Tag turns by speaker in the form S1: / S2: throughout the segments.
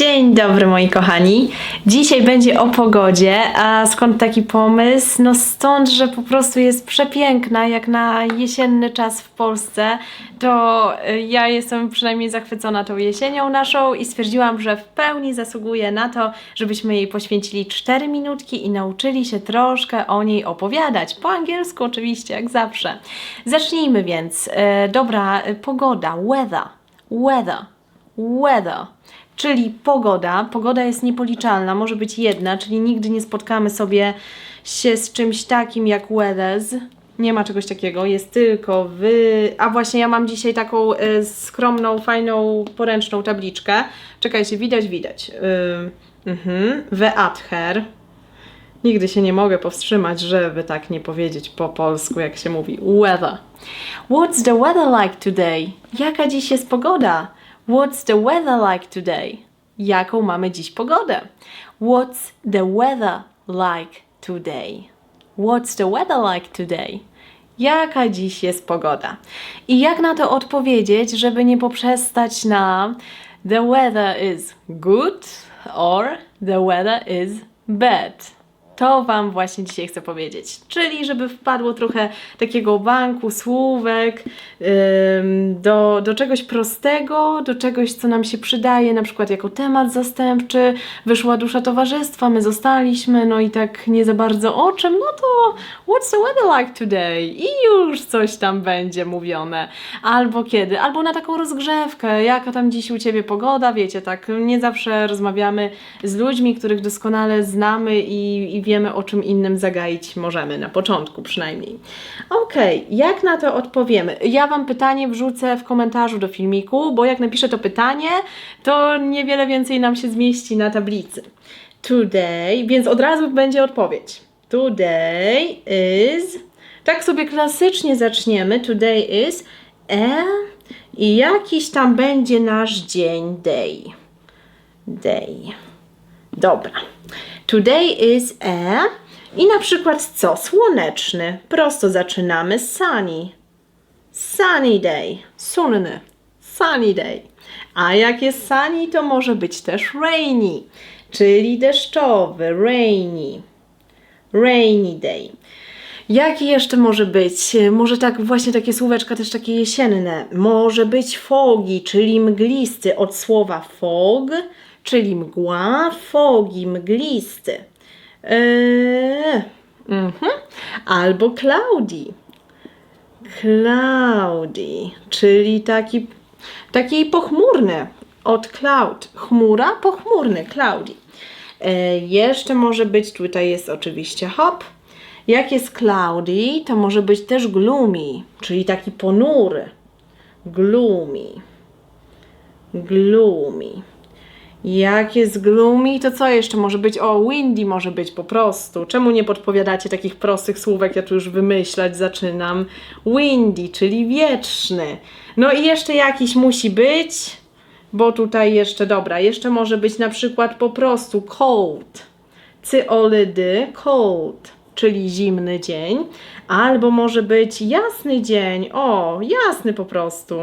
S1: Dzień dobry moi kochani. Dzisiaj będzie o pogodzie, a skąd taki pomysł? No stąd, że po prostu jest przepiękna, jak na jesienny czas w Polsce, to y, ja jestem przynajmniej zachwycona tą jesienią naszą i stwierdziłam, że w pełni zasługuje na to, żebyśmy jej poświęcili 4 minutki i nauczyli się troszkę o niej opowiadać. Po angielsku oczywiście, jak zawsze. Zacznijmy więc. E, dobra, y, pogoda, weather, weather weather, czyli pogoda. Pogoda jest niepoliczalna, może być jedna, czyli nigdy nie spotkamy sobie się z czymś takim jak weathers. Nie ma czegoś takiego, jest tylko wy. A właśnie ja mam dzisiaj taką e, skromną, fajną, poręczną tabliczkę. Czekajcie, widać, widać. Yy, mhm. Nigdy się nie mogę powstrzymać, żeby tak nie powiedzieć po polsku, jak się mówi. Weather. What's the weather like today? Jaka dziś jest pogoda? What's the weather like today? Jaką mamy dziś pogodę? What's the weather like today? What's the weather like today? Jaka dziś jest pogoda? I jak na to odpowiedzieć, żeby nie poprzestać na the weather is good or the weather is bad? To Wam właśnie dzisiaj chcę powiedzieć. Czyli, żeby wpadło trochę takiego banku słówek do, do czegoś prostego, do czegoś, co nam się przydaje, na przykład jako temat zastępczy. Wyszła dusza towarzystwa, my zostaliśmy, no i tak nie za bardzo o czym, no to what's the weather like today? I już coś tam będzie mówione. Albo kiedy, albo na taką rozgrzewkę, jaka tam dziś u Ciebie pogoda, wiecie, tak nie zawsze rozmawiamy z ludźmi, których doskonale znamy i, i wiemy, o czym innym zagaić możemy, na początku przynajmniej. Okej, jak na to odpowiemy? Ja Wam pytanie wrzucę w komentarzu do filmiku, bo jak napiszę to pytanie, to niewiele więcej nam się zmieści na tablicy. Today, więc od razu będzie odpowiedź. Today is. Tak sobie klasycznie zaczniemy. Today is a. I jakiś tam będzie nasz dzień. Day. Day. Dobra. Today is a. I na przykład co? Słoneczny. Prosto zaczynamy. Sunny. Sunny day. Sunny. Sunny day. A jak jest sunny, to może być też rainy, czyli deszczowy. Rainy. Rainy day. Jaki jeszcze może być? Może tak właśnie takie słóweczka też takie jesienne. Może być fogi, czyli mglisty od słowa fog, czyli mgła, fogi, mglisty. Eee, mhm. Albo cloudy. Cloudy, czyli taki, taki pochmurny od cloud. Chmura, pochmurny, cloudy. E, jeszcze może być, tutaj jest oczywiście hop. Jak jest cloudy, to może być też gloomy, czyli taki ponury. Gloomy. Gloomy. Jak jest gloomy, to co jeszcze może być? O, windy może być po prostu. Czemu nie podpowiadacie takich prostych słówek? Ja tu już wymyślać zaczynam. Windy, czyli wieczny. No i jeszcze jakiś musi być, bo tutaj jeszcze, dobra, jeszcze może być na przykład po prostu cold. Cyolydy, cold, czyli zimny dzień. Albo może być jasny dzień. O, jasny po prostu.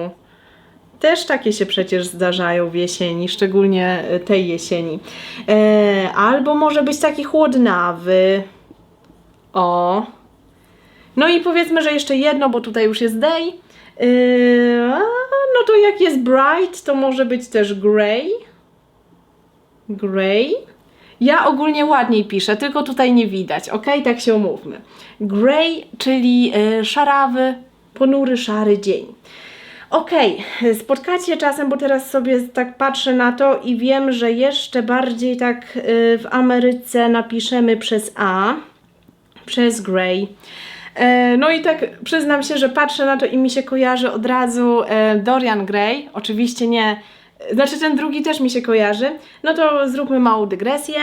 S1: Też takie się przecież zdarzają w jesieni, szczególnie e, tej jesieni. E, albo może być taki chłodnawy. O. No i powiedzmy, że jeszcze jedno, bo tutaj już jest day. A, no to jak jest bright, to może być też grey. Grey. Ja ogólnie ładniej piszę, tylko tutaj nie widać, ok? Tak się umówmy. Grey, czyli e, szarawy, ponury, szary dzień. Okej, spotkacie czasem, bo teraz sobie tak patrzę na to i wiem, że jeszcze bardziej tak y, w Ameryce napiszemy przez A, przez Grey. E, No i tak przyznam się, że patrzę na to i mi się kojarzy od razu e, Dorian Gray. Oczywiście nie, znaczy ten drugi też mi się kojarzy. No to zróbmy małą dygresję.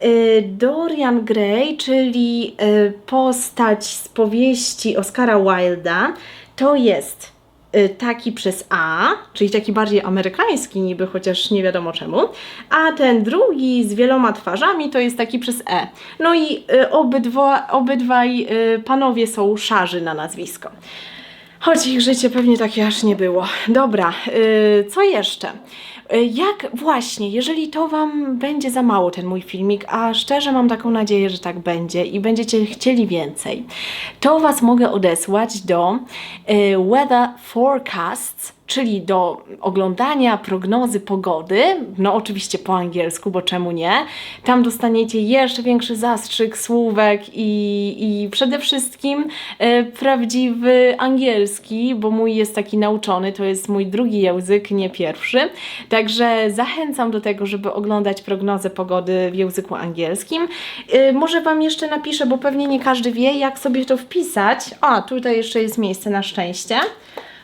S1: E, Dorian Gray, czyli postać z powieści Oscara Wilda, to jest taki przez A, czyli taki bardziej amerykański niby, chociaż nie wiadomo czemu, a ten drugi z wieloma twarzami to jest taki przez E. No i y, obydwa, obydwaj y, panowie są szarzy na nazwisko. Choć ich życie pewnie takie aż nie było. Dobra, y, co jeszcze? Y, Jak właśnie, jeżeli to Wam będzie za mało ten mój filmik, a szczerze mam taką nadzieję, że tak będzie i będziecie chcieli więcej, to Was mogę odesłać do y, Weather Forecasts, czyli do oglądania prognozy pogody, no oczywiście po angielsku, bo czemu nie. Tam dostaniecie jeszcze większy zastrzyk słówek i, i przede wszystkim e, prawdziwy angielski, bo mój jest taki nauczony, to jest mój drugi język, nie pierwszy. Także zachęcam do tego, żeby oglądać prognozę pogody w języku angielskim. E, może Wam jeszcze napiszę, bo pewnie nie każdy wie, jak sobie to wpisać. A, tutaj jeszcze jest miejsce na szczęście.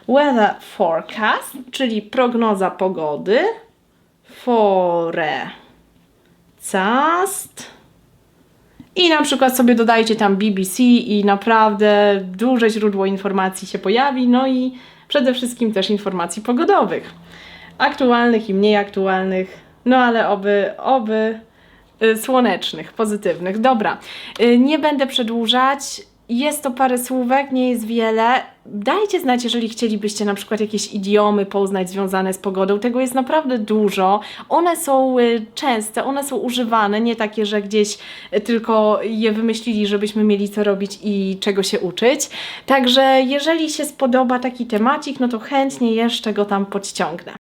S1: Weather forecast, czyli prognoza pogody. Forecast. I na przykład sobie dodajcie tam BBC i naprawdę duże źródło informacji się pojawi, no i przede wszystkim też informacji pogodowych. Aktualnych i mniej aktualnych, no ale oby, oby y, słonecznych, pozytywnych. Dobra, y, nie będę przedłużać. Jest to parę słówek, nie jest wiele. Dajcie znać, jeżeli chcielibyście na przykład jakieś idiomy poznać związane z pogodą. Tego jest naprawdę dużo. One są y, częste, one są używane, nie takie, że gdzieś y, tylko je wymyślili, żebyśmy mieli co robić i czego się uczyć. Także jeżeli się spodoba taki temacik, no to chętnie jeszcze go tam podciągnę.